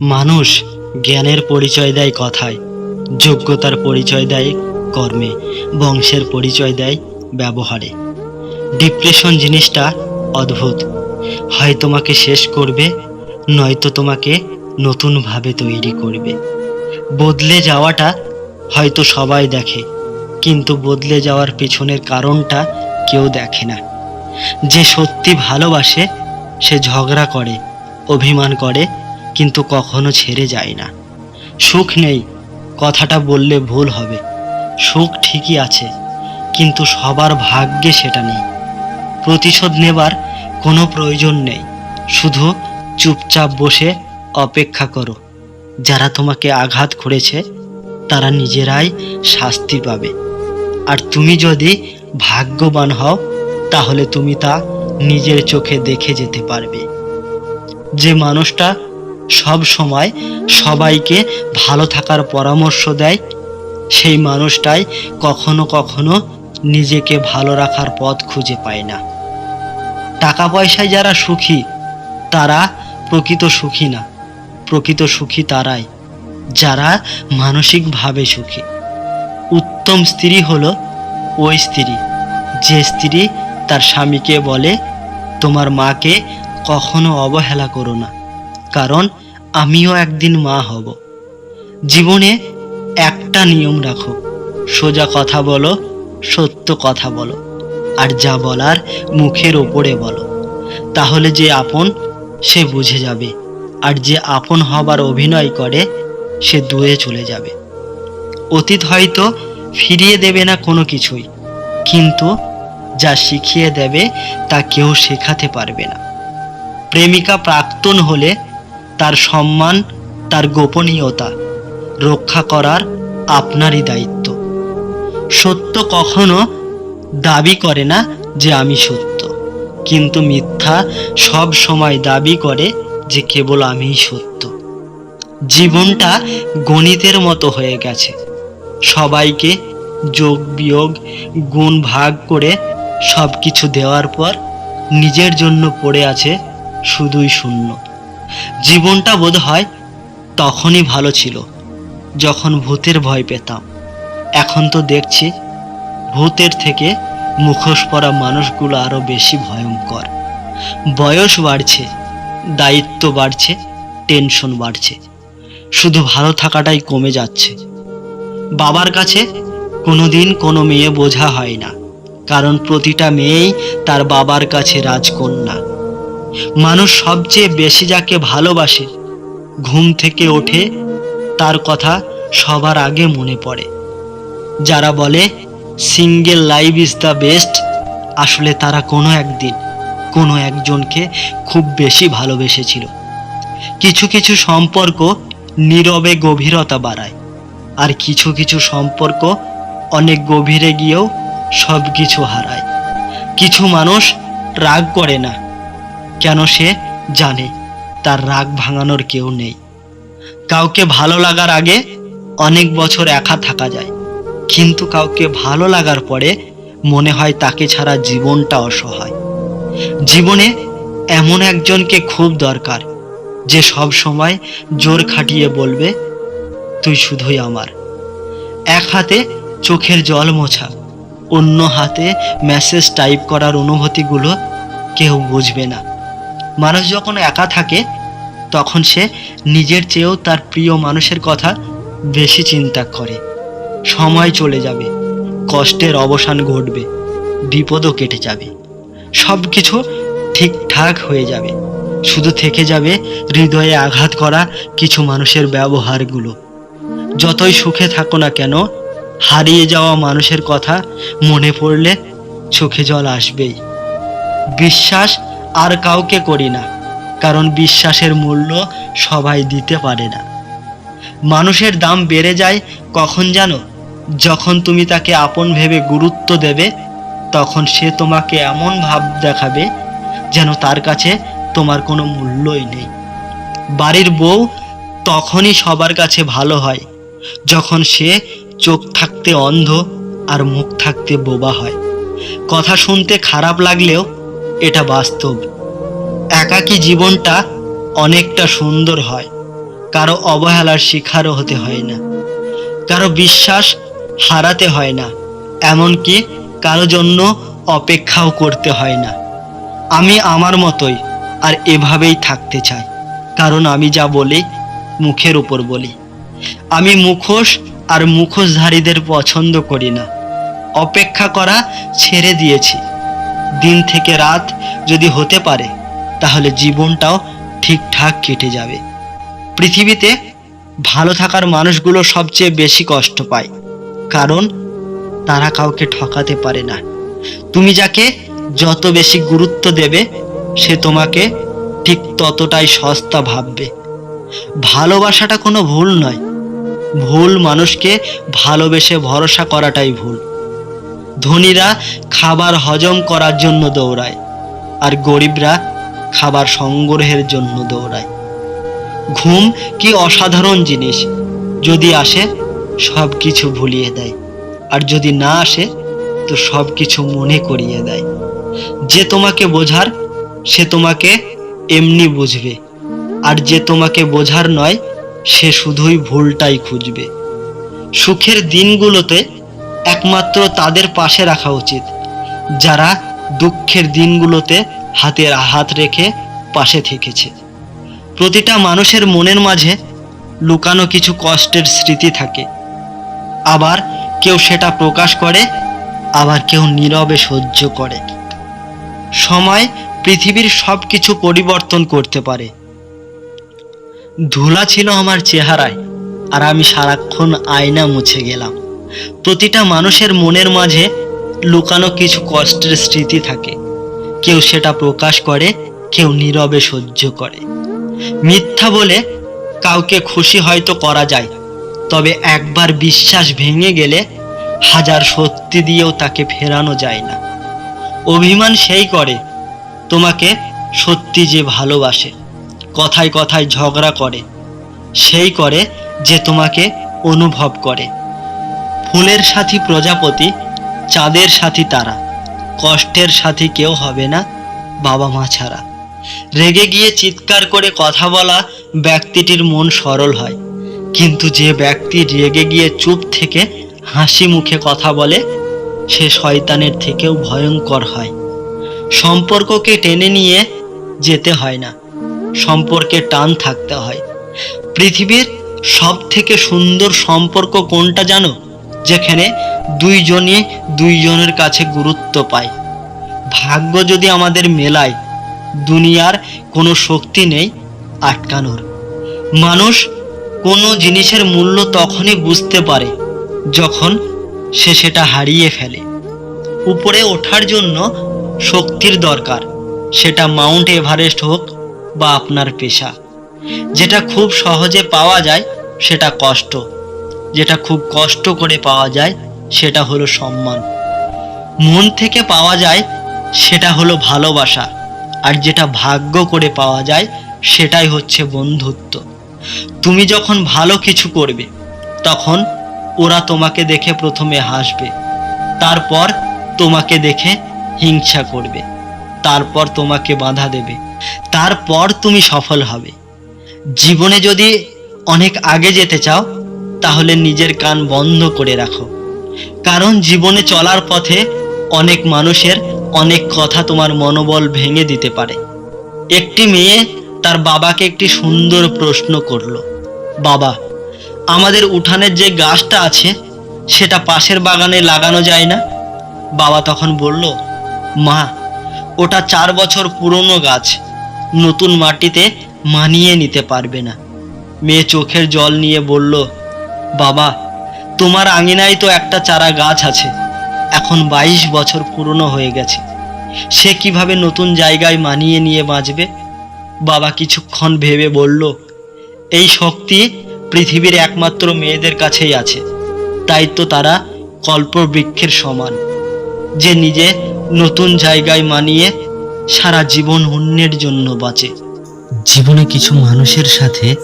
মানুষ জ্ঞানের পরিচয় দেয় কথায়, যোগ্যতার পরিচয় দেয় কর্মে, বংশের পরিচয় দেয় ব্যবহারে। ডিপ্রেশন জিনিসটা অদ্ভুত। হয় তোমাকে শেষ করবে, নয়তো তোমাকে নতুনভাবে তৈরি করবে। বদলে যাওয়াটা হয়তো সবাই দেখে, কিন্তু বদলে যাওয়ার পেছনের কারণটা কেউ দেখে না। যে সত্যি ভালোবাসে, সে ঝগড়া করে, অভিমান করে কিন্তু কখনো ছেড়ে যায় না। সুখ নেই, কথাটা বললে ভুল হবে। সুখ ঠিকই আছে, কিন্তু সবার ভাগ্যে সেটা নেই। প্রতিশোধ নেবার কোনো প্রয়োজন নেই, শুধু চুপচাপ বসে অপেক্ষা করো। যারা তোমাকে আঘাত করেছে, তারা নিজেরাই শাস্তি পাবে। আর তুমি যদি ভাগ্যবান হও, তাহলে তুমি তা নিজের চোখে দেখে যেতে পারবে। যে মানুষটা সব সময় সবাইকে ভালো থাকার পরামর্শ দেয়। সেই মানুষটাই কখনো কখনো নিজেকে ভালো রাখার পথ খুঁজে পায় না। টাকা পয়সায় যারা সুখী, তারা প্রকৃত সুখী না। প্রকৃত সুখী তারাই, যারা মানসিকভাবে সুখী। উত্তম স্ত্রী হলো ওই স্ত্রী। যে স্ত্রী তার স্বামীকে বলে, তোমার মাকে কখনো অবহেলা করো না। কারণ আমিও একদিন মা হব। জীবনে একটা নিয়ম রাখো, সোজা কথা বলো, সত্য কথা বলো, আর যা বলার মুখের ওপরে বলো। তাহলে যে আপন, সে বুঝে যাবে, আর যে আপন হবার অভিনয় করে, সে দূরে চলে যাবে। অতীত হয়তো ফিরিয়ে দেবে না কোনো কিছুই, কিন্তু যা শিখিয়ে দেবে তা কেউ শেখাতে পারবে না। প্রেমিকা প্রাক্তন হলে তার সম্মান, তার গোপনীয়তা রক্ষা করার আপনারই দায়িত্ব। সত্য কখনো দাবি করে না যে আমি সত্য, কিন্তু মিথ্যা সব সময় দাবি করে যে কেবল আমিই সত্য। জীবনটা গণিতের মতো হয়ে গেছে। সবাইকে যোগ, বিয়োগ, গুণ ভাগ করে সব কিছু দেওয়ার পর নিজের জন্য পড়ে আছে শুধুই শূন্য। জীবনটা বোধ হয় তখনই ভালো ছিল, যখন ভূতের ভয় পেতাম। এখন তো দেখছি ভূতের থেকে মুখোশ পরা মানুষগুলো আরও বেশি ভয়ঙ্কর। বয়স বাড়ছে, দায়িত্ব বাড়ছে, টেনশন বাড়ছে। শুধু ভালো থাকাটাই কমে যাচ্ছে। বাবার কাছে কোনোদিন কোনো মেয়ে বোঝা হয় না, কারণ প্রতিটা মেয়েই তার বাবার কাছে রাজকন্যা। মানুষ সবচেয়ে বেশি যাকে ভালোবাসে, ঘুম থেকে ওঠে, তার কথা সবার আগে মনে পড়ে। যারা বলে, single life is the best, আসলে তারা কোনো একদিন কোনো একজনকে খুব বেশি ভালোবেসেছিল। কিছু কিছু সম্পর্ক নীরবে গভীরতা বাড়ায়, আর কিছু কিছু সম্পর্ক অনেক গভীরে গিয়েও সব কিছু হারায়। কিছু মানুষ রাগ করে না কেন সে জানে? তার রাগ ভাঙানোর কেউ নেই। কাউকে ভালো লাগার আগে অনেক বছর একা থাকা যায়। কিন্তু কাউকে ভালো লাগার পরে মনে হয় তাকে ছাড়া জীবনটা অসহায়। জীবনে এমন একজনকে খুব দরকার, যে সব সময় জোর খাটিয়ে বলবে, তুই শুধুই আমার। এক হাতে চোখের জল মোছা, অন্য হাতে মেসেজ টাইপ করার অনুভূতিগুলো কেউ বুঝবে না। মানুষ যখন একা থাকে, তখন সে নিজের চেয়েও তার প্রিয় মানুষের কথা বেশি চিন্তা করে। সময় চলে যাবে, কষ্টের অবসান ঘটবে, বিপদও কেটে যাবে। সব কিছু ঠিকঠাক হয়ে যাবে। শুধু থেকে যাবে হৃদয়ে আঘাত করা কিছু মানুষের ব্যবহারগুলো। যতই সুখে থাকো না কেন, হারিয়ে যাওয়া মানুষের কথা মনে পড়লে চোখে জল আসবেই। বিশ্বাস আর কাউকে করি না, কারণ বিশ্বাসের মূল্য সবাই দিতে পারে না। মানুষের দাম বেড়ে যায় কখন জানো যখন তুমি তাকে আপন ভেবে গুরুত্ব দেবে, তখন সে তোমাকে এমন ভাব দেখাবে যেন তার কাছে তোমার কোনো মূল্যই নেই। বাড়ির বউ তখনই সবার কাছে ভালো হয়, যখন সে চোখ থাকতে অন্ধ আর মুখ থাকতে বোবা হয়। কথা শুনতে খারাপ লাগলেও এটা বাস্তব। একাকী জীবনটা অনেকটা সুন্দর হয়। কারও অবহেলার শিকারও হতে হয় না। কারও বিশ্বাস হারাতে হয় না। এমনকি কারও জন্য অপেক্ষাও করতে হয় না। আমি আমার মতোই আর এভাবেই থাকতে চাই। কারণ আমি যা বলি, মুখের উপর বলি। আমি মুখোশ আর মুখোশধারীদের পছন্দ করি না। অপেক্ষা করা ছেড়ে দিয়েছি। দিন থেকে রাত যদি হতে পারে, তাহলে জীবনটাও ঠিকঠাক কেটে যাবে। পৃথিবীতে ভালো থাকার মানুষগুলো সবচেয়ে বেশি কষ্ট পায়, কারণ তারা কাউকে ঠকাতে পারে না। তুমি যাকে যত বেশি গুরুত্ব দেবে, সে তোমাকে ঠিক ততটাই সস্তা ভাববে। ভালোবাসাটা কোনো ভুল নয়। ভুল মানুষকে ভালোবেসে ভরসা করাটাই ভুল। ধনীরা খাবার হজম করার জন্য দৌড়ায় আর গরিবরা খাবার সংগ্রহের জন্য দৌড়ায়। ঘুম কি অসাধারণ জিনিস, যদি আসে সব কিছু ভুলিয়ে দেয়। আর যদি না আসে, তো সব কিছু মনে করিয়ে দেয়। যে তোমাকে বোঝার, সে তোমাকে এমনি বুঝবে। আর যে তোমাকে বোঝার নয়, সে শুধুই ভুলটাই খুঁজবে। সুখের দিনগুলোতে একমাত্র তাদের পাশে রাখা উচিত, যারা দুঃখের দিনগুলোতে হাতের হাত রেখে পাশে থেকেছে। প্রতিটা মানুষের মনের মাঝে লুকানো কিছু কষ্টের স্মৃতি থাকে। আবার কেউ সেটা প্রকাশ করে, আবার কেউ নীরবে সহ্য করে। সময় পৃথিবীর সব কিছু পরিবর্তন করতে পারে। ধুলা ছিল আমার চেহারায়, আর আমি সারাক্ষণ আয়না মুছে গেলাম। প্রতিটা মানুষের মনের মাঝে লুকানো কিছু কষ্টের স্মৃতি থাকে। কেউ সেটা প্রকাশ করে, কেউ নীরবে সহ্য করে। মিথ্যা বলে কাউকে খুশি হয়তো করা যায়, তবে একবার বিশ্বাস ভেঙে গেলে হাজার সত্যি দিয়েও তাকে ফেরানো যায় না। অভিমান সেই করে, তোমাকে সত্যি যে ভালোবাসে, কথায় কথায় ঝগড়া করে, সেই করে যে তোমাকে অনুভব করে। ফুলের সাথী প্রজাপতি, চাঁদের সাথী তারা। কষ্টের সাথী কেউ হবে না বাবা মা ছাড়া। রেগে গিয়ে চিৎকার করে কথা বলা ব্যক্তিটির মন সরল হয়। কিন্তু যে ব্যক্তি রেগে গিয়ে চুপ থেকে হাসি মুখে কথা বলে, সে শয়তানের থেকেও ভয়ঙ্কর হয়। সম্পর্ককে টেনে নিয়ে যেতে হয় না। সম্পর্কে টান থাকতে হয়। পৃথিবীর সব থেকে সুন্দর সম্পর্ক কোনটা জানো? যেখানে দুইজনই দুইজনের কাছে গুরুত্ব পায়। ভাগ্য যদি আমাদের মেলায় দুনিয়ার কোনো শক্তি নেই আটকানোর। মানুষ কোনো জিনিসের মূল্য তখনই বুঝতে পারে যখন সে সেটা হারিয়ে ফেলে। উপরে ওঠার জন্য শক্তির দরকার, সেটা মাউন্ট এভারেস্ট হোক বা আপনার পেশা। যেটা খুব সহজে পাওয়া যায়, সেটা কষ্ট। যেটা খুব কষ্ট করে পাওয়া যায়, সেটা হলো সম্মান। মন থেকে পাওয়া যায়, সেটা হলো ভালোবাসা। আর যেটা ভাগ্য করে পাওয়া যায়, সেটাই হচ্ছে বন্ধুত্ব। তুমি যখন ভালো কিছু করবে, তখন ওরা তোমাকে দেখে প্রথমে হাসবে। তারপর তোমাকে দেখে হিংসা করবে। তারপর তোমাকে বাধা দেবে। তারপর তুমি সফল হবে। জীবনে যদি অনেক আগে যেতে চাও তাহলে নিজের কান বন্ধ করে রাখো। কারণ জীবনে চলার পথে অনেক মানুষের অনেক কথা তোমার মনোবল ভেঙে দিতে পারে। একটি মেয়ে তার বাবাকে একটি সুন্দর প্রশ্ন করল, বাবা, আমাদের উঠানের যে গাছটা আছে, সেটা পাশের বাগানে লাগানো যায় না? বাবা তখন বলল, মা, ওটা চার বছর পুরনো গাছ, নতুন মাটিতে মানিয়ে নিতে পারবে না। মেয়ে চোখের জল নিয়ে বলল বাবা, তোমার আঙিনায় তো একটা চারা গাছ আছে। এখন বাইশ বছর পুরনো হয়ে গেছে। সে কীভাবে নতুন জায়গায় মানিয়ে নিয়ে বাঁচবে? বাবা কিছুক্ষণ ভেবে বলল, এই শক্তি পৃথিবীর একমাত্র মেয়েদের কাছেই আছে। তাই তো তারা কল্পবৃক্ষের সমান। যে নিজে নতুন জায়গায় মানিয়ে সারা জীবন অন্যের জন্য বাঁচে। জীবনে কিছু মানুষের সাথে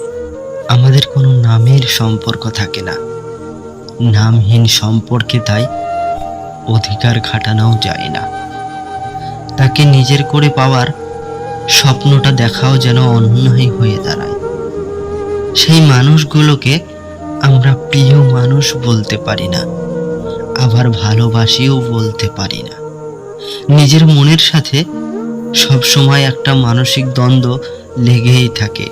আমাদের কোনো নামের সম্পর্ক থাকে না। নামহীন সম্পর্কে তাই অধিকার খাটানোও যায় না। তাকে নিজের করে পাওয়ার স্বপ্নটা দেখাও যেন অন্যই হয়ে দাঁড়ায়। সেই মানুষগুলোকে আমরা প্রিয় মানুষ বলতে পারি না, আবার ভালোবাসিও বলতে পারি না। নিজের মনের সাথে সব সময় একটা মানসিক দ্বন্দ্ব লেগেই থাকে।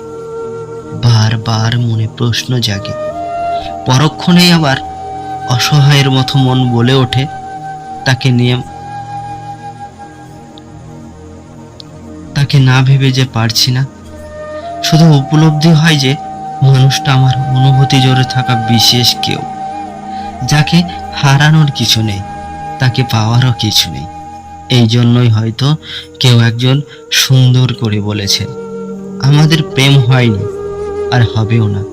বারবার মনে প্রশ্ন জাগে। পরক্ষণেই আবার অসহায়ের মতো মন বলে ওঠে তাকে নিয়ে। তাকে না ভেবে যে পারছি না। শুধু উপলব্ধি হয় যে মানুষটা আমার অনুভূতি জোরে থাকা বিশেষ কেউ। যাকে হারানোর কিছু নেই, তাকে পাওয়ারও কিছু নেই। এই জন্যই হয়তো কেউ একজন সুন্দর করে বলেছেন, আমাদের প্রেম হয়নি। আর হবেও না।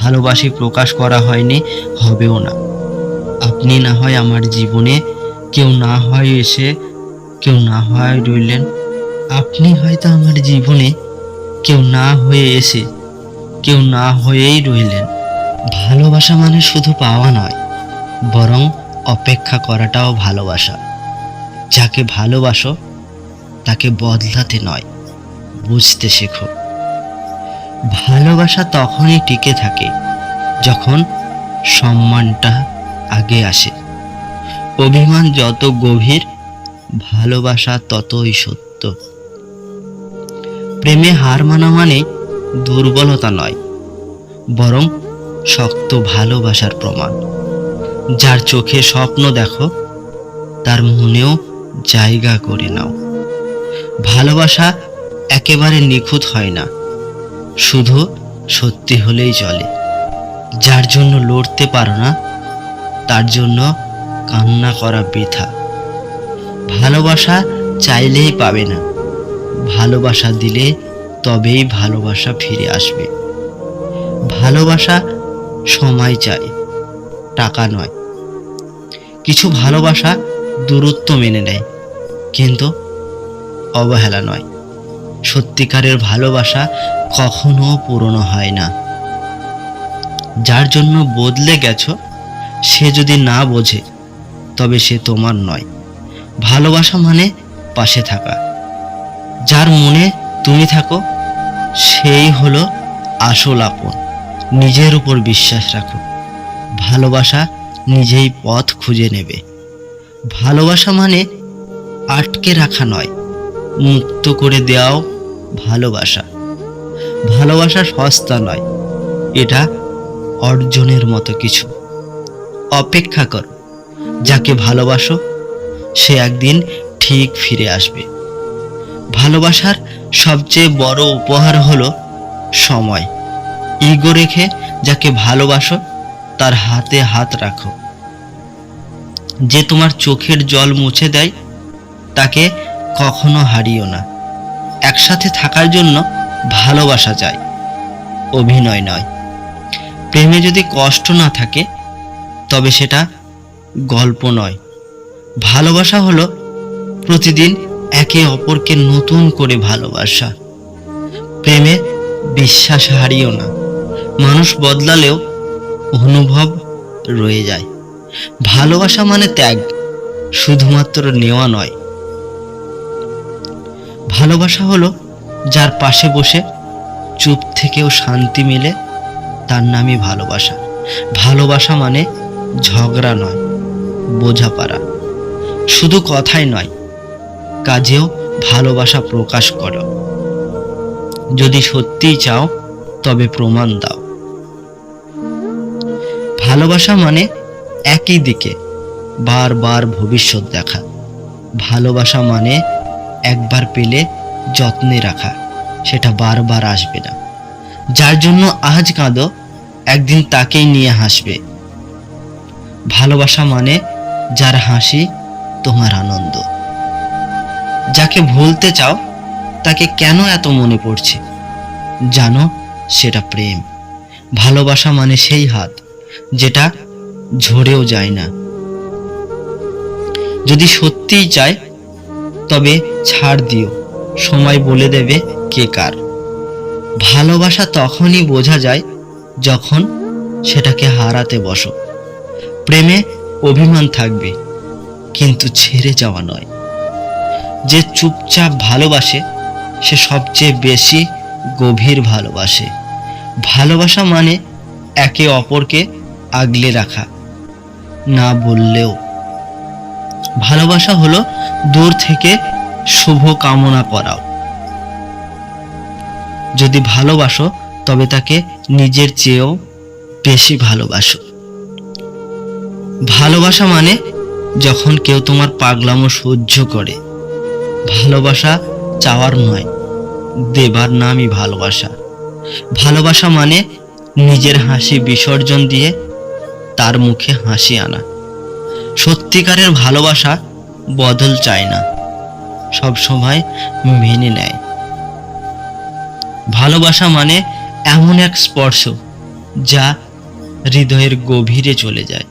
ভালোবাসি প্রকাশ করা হয়নি, হবেও না। আপনি না হয় আমার জীবনে, কেউ না হয় এসে, কেউ না হয় রইলেন। আপনি হয়তো আমার জীবনে, কেউ না হয়ে এসে, কেউ না হয়েই রইলেন। ভালোবাসা মানে শুধু পাওয়া নয়, বরং অপেক্ষা করাটাও ভালোবাসা। যাকে ভালোবাসো, তাকে বদলাতে নয়, বুঝতে শেখো। ভালোবাসা তখনই টিকে থাকে যখন সম্মানটা আগে আসে। অভিমান যত গভীর, ভালোবাসা ততই সত্য। প্রেমে হার মানা মানে দুর্বলতা নয়, বরং শক্ত ভালোবাসার প্রমাণ। যার চোখে স্বপ্ন দেখো, তার মনেও জায়গা করে নাও। ভালোবাসা একেবারে নিখুঁত হয় না। শুধু সত্যি হলেই চলে। যার জন্য লড়তে পারো না, তার জন্য কান্না করা বৃথা। ভালোবাসা চাইলেই পাবে না। ভালোবাসা দিলে তবেই ভালোবাসা ফিরে আসবে। ভালোবাসা সময় চাই, টাকা নয়। কিছু ভালোবাসা দূরত্ব মেনে নেয়, কিন্তু অবহেলা নয়। সত্যিকারের ভালোবাসা কখনো পুরনো হয় না। যার জন্য বদলে গেছো, সে যদি না বোঝে, তবে সে তোমার নয়। ভালোবাসা মানে পাশে থাকা। যার মনে তুমি থাকো, সেই হলো আসল আপন। নিজের উপর বিশ্বাস রাখো। ভালোবাসা নিজেই পথ খুঁজে নেবে। ভালোবাসা মানে আটকে রাখা নয়, মুক্ত করে দেওয়াও ভালোবাসা। ভালোবাসা সস্তা নয়। এটা অর্জনের মতো কিছু। অপেক্ষা করো, যাকে ভালোবাসো, সে একদিন ঠিক ফিরে আসবে। ভালোবাসার সবচেয়ে বড় উপহার হলো সময়। ইগো রেখে যাকে ভালোবাসো, তার হাতে হাত রাখো। যে তোমার চোখের জল মুছে দেয়, তাকে কখনো হারিও না। একসাথে থাকার জন্য ভালোবাসা চাই, অভিনয় নয়। প্রেমে যদি কষ্ট না থাকে, তবে সেটা গল্প নয়। ভালোবাসা হলো প্রতিদিন একে অপরকে নতুন করে ভালোবাসা। প্রেমে বিশ্বাস হারিও না। মানুষ বদলালেও অনুভব রয়ে যায়। ভালোবাসা মানে ত্যাগ, শুধুমাত্র নেওয়া নয়। ভালোবাসা হলো যার পাশে বসে চুপ থেকেও শান্তি মিলে তার নামই ভালোবাসা। ভালোবাসা মানে ঝগড়া নয়, বোঝাপড়া। শুধু কথাই নয়, কাজেও ভালোবাসা প্রকাশ করো। যদি সত্যিই চাও, তবে প্রমাণ দাও। ভালোবাসা মানে একই দিকে বারবার ভবিষ্যৎ দেখা। ভালোবাসা মানে একবার পেলে যত্নে রাখা, সেটা বারবার আসবে না। যার জন্য আজ কাঁদো, একদিন তাকেই নিয়ে হাসবে। ভালোবাসা মানে যার হাসি তোমার আনন্দ। যাকে ভুলতে চাও, তাকে কেন এত মনে পড়ছে? জানো, সেটা প্রেম। ভালোবাসা মানে সেই হাত, যেটা ঝরেও যায় না। যদি সত্যিই চায়, তবে ছাড় দিও। সময় বলে দেবে কে কার। ভালোবাসা তখনই বোঝা যায় যখন সেটাকে হারাতে বসো। প্রেমে অভিমান থাকবে, কিন্তু ছেড়ে যাওয়া নয়। যে চুপচাপ ভালোবাসে, সে সবচেয়ে বেশি গভীর ভালোবাসে। ভালোবাসা মানে একে অপরকে আগলে রাখা, না বললেও। ভালোবাসা হলো দূর থেকে শুভ কামনা করাও। যদি ভালোবাসো, তবে তাকে নিজের চেয়েও বেশি ভালোবাসো। ভালোবাসা মানে যখন কেউ তোমার পাগলামো সহ্য করে। ভালোবাসা চাওয়ার নয়, দেবার নামই ভালোবাসা। ভালোবাসা মানে নিজের হাসি বিসর্জন দিয়ে তার মুখে হাসি আনা। সত্যিকারের ভালোবাসা বদল চায় না। সব সময় মেনে নেয়। ভালোবাসা মানে এমন এক স্পর্শ যা হৃদয়ের গভীরে চলে যায়।